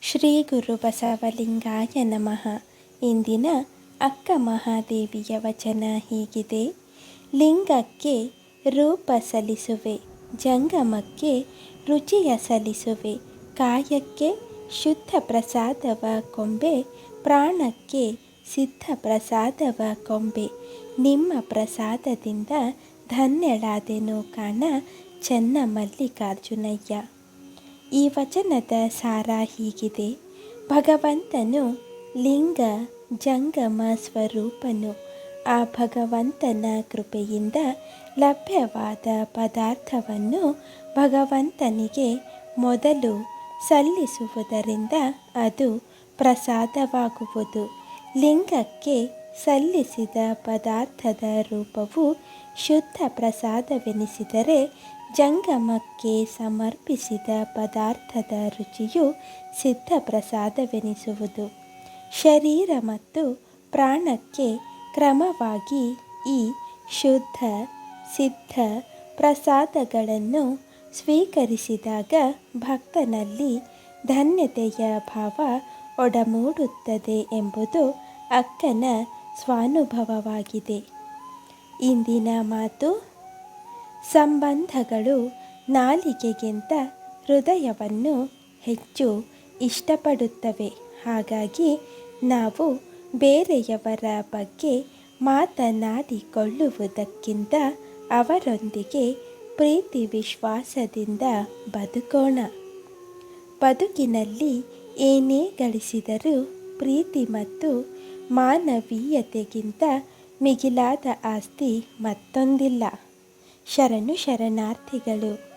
ಶ್ರೀ ಗುರು ಬಸವಲಿಂಗಾಯ ನಮಃ. ಇಂದಿನ ಅಕ್ಕ ಮಹಾದೇವಿಯ ವಚನ ಹೀಗಿದೆ. ಲಿಂಗಕ್ಕೆ ರೂಪ ಸಲ್ಲಿಸುವೆ, ಜಂಗಮಕ್ಕೆ ರುಚಿಯ ಸಲ್ಲಿಸುವೆ, ಕಾಯಕ್ಕೆ ಶುದ್ಧ ಪ್ರಸಾದವ ಕೊಂಬೆ, ಪ್ರಾಣಕ್ಕೆ ಸಿದ್ಧ ಪ್ರಸಾದವ ಕೊಂಬೆ. ನಿಮ್ಮ ಪ್ರಸಾದದಿಂದ ಧನ್ಯಳಾದೆನು ಕಾಣ ಚೆನ್ನ ಮಲ್ಲಿಕಾರ್ಜುನಯ್ಯ ಈ ವಚನದ ಸಾರ ಹೀಗಿದೆ. ಭಗವಂತನು ಲಿಂಗ, ಜಂಗಮ ಸ್ವರೂಪನು. ಆ ಭಗವಂತನ ಕೃಪೆಯಿಂದ ಲಭ್ಯವಾದ ಪದಾರ್ಥವನ್ನು ಭಗವಂತನಿಗೆ ಮೊದಲು ಸಲ್ಲಿಸುವುದರಿಂದ ಅದು ಪ್ರಸಾದವಾಗುವುದು. ಲಿಂಗಕ್ಕೆ ಸಲ್ಲಿಸಿದ ಪದಾರ್ಥದ ರೂಪವು ಶುದ್ಧ ಪ್ರಸಾದವೆನಿಸಿದರೆ ಜಂಗಮಕ್ಕೆ ಸಮರ್ಪಿಸಿದ ಪದಾರ್ಥದ ರುಚಿಯು ಸಿದ್ಧ ಪ್ರಸಾದವೆನಿಸುವುದು. ಶರೀರ ಮತ್ತು ಪ್ರಾಣಕ್ಕೆ ಕ್ರಮವಾಗಿ ಈ ಶುದ್ಧ, ಸಿದ್ಧ ಪ್ರಸಾದಗಳನ್ನು ಸ್ವೀಕರಿಸಿದಾಗ ಭಕ್ತನಲ್ಲಿ ಧನ್ಯತೆಯ ಭಾವ ಒಡಮೂಡುತ್ತದೆ ಎಂಬುದು ಅಕ್ಕನ ಸ್ವಾನುಭವವಾಗಿದೆ. ಇಂದಿನ ಮಾತು ಸಂಬಂಧಗಳು ನಾಲಿಗೆಗಿಂತ ಹೃದಯವನ್ನು ಹೆಚ್ಚು ಇಷ್ಟಪಡುತ್ತವೆ. ಹಾಗಾಗಿ ನಾವು ಬೇರೆಯವರ ಬಗ್ಗೆ ಮಾತನಾಡಿಕೊಳ್ಳುವುದಕ್ಕಿಂತ ಅವರೊಂದಿಗೆ ಪ್ರೀತಿ ವಿಶ್ವಾಸದಿಂದ ಬದುಕೋಣ. ಬದುಕಿನಲ್ಲಿ ಏನೇ ಗಳಿಸಿದರೂ ಪ್ರೀತಿ ಮತ್ತು ಮಾನವೀಯತೆಗಿಂತ ಮಿಗಿಲಾದ ಆಸ್ತಿ ಮತ್ತೊಂದಿಲ್ಲ. ಶರಣು ಶರಣಾರ್ಥಿಗಳು